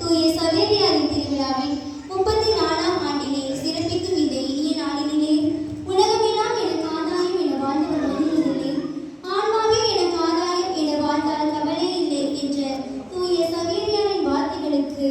தூய சவேரியாரின் திருவிழாவின் முப்பத்தி நாலாம் ஆண்டிலே சிறப்பிக்கும் இந்த இனிய நாளினிலே எனக்கு ஆதாயம் என வாழ்ந்து வருவது இல்லை எனக்கு ஆதாயம் என வாழ்ந்தால் கவலை என்ற தூய சவேரியாரின் வார்த்தைகளுக்கு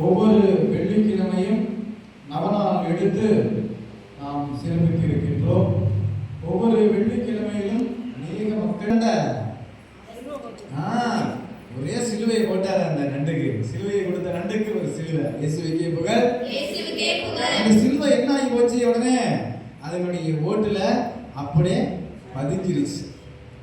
ஒவ்வொரு வெள்ளிக்கிழமையும் நவநாள் எடுத்து நாம் சிறப்பிக்க இருக்கின்றோம் ஒவ்வொரு வெள்ளிக்கிழமையிலும் அநேக மக்கள் ஒரே சிலுவையை போட்டார் அந்த நண்டுக்கு. சிலுவையை கொடுத்த நண்டுக்கு ஒரு சிலுவை. இயேசுவுக்கே புகழ். அந்த சிலுவை என்ன ஆகி போச்சு உடனே? அதனுடைய ஓட்டுல அப்படியே பதுங்கிருச்சு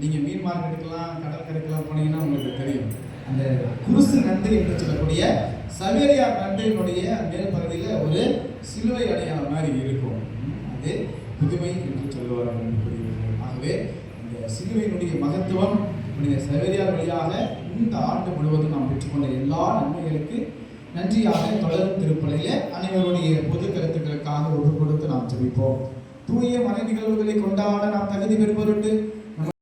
நீங்க மீன் மார்க்கெட்டுக்கெல்லாம் கடற்கரைக்கெல்லாம் போனீங்கன்னா உங்களுக்கு தெரியும். அந்த குருசு நண்டு என்று சொல்லக்கூடிய சவேரியார் நண்டினுடைய மேல் பகுதியில் ஒரு சிலுவை அடையாளம் மாதிரி இருக்கும். அது புதுமை என்று சொல்லுவார்கள் என்று புரிகிறது ஆகவே இந்த சிலுவையினுடைய மகத்துவம் நம்முடைய சவேரியார் வழியாக இந்த ஆண்டு முழுவதும் நாம் பெற்றுக்கொண்ட எல்லா நன்மைகளுக்கு நன்றியாக தொடரும் திருப்பலியிலே அனைவருடைய பொது கருத்துக்களுக்காக ஒப்பு கொடுத்து நாம் ஜெபிப்போம். தூய மன நிகழ்வுகளை கொண்டாட நாம் தகுதி பெறும்